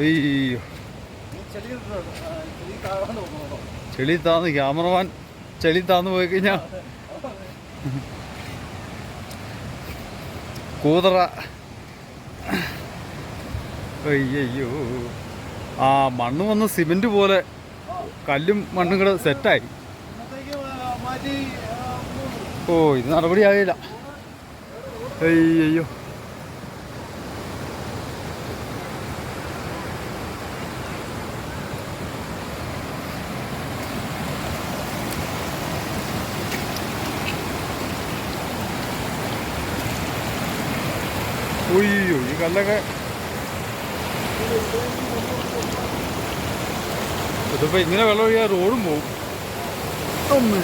അയ്യോ. ചെളി താന്ന് ക്യാമറമാൻ ചെളി താന്ന് പോയി കഴിഞ്ഞാ. കൂതറ. അയ്യോ ആ മണ്ണ് വന്ന് സിമെന്റ് പോലെ കല്ലും മണ്ണും കൂടെ സെറ്റായി. ഓ ഇത് നടപടിയാകില്ല അയ്യോ ഉയ്യോ ഈ കല്ലൊക്കെ. ഇതിപ്പോ ഇങ്ങനെ വെള്ളം ഒഴിയാ റോഡും പോവും. അമ്മേ.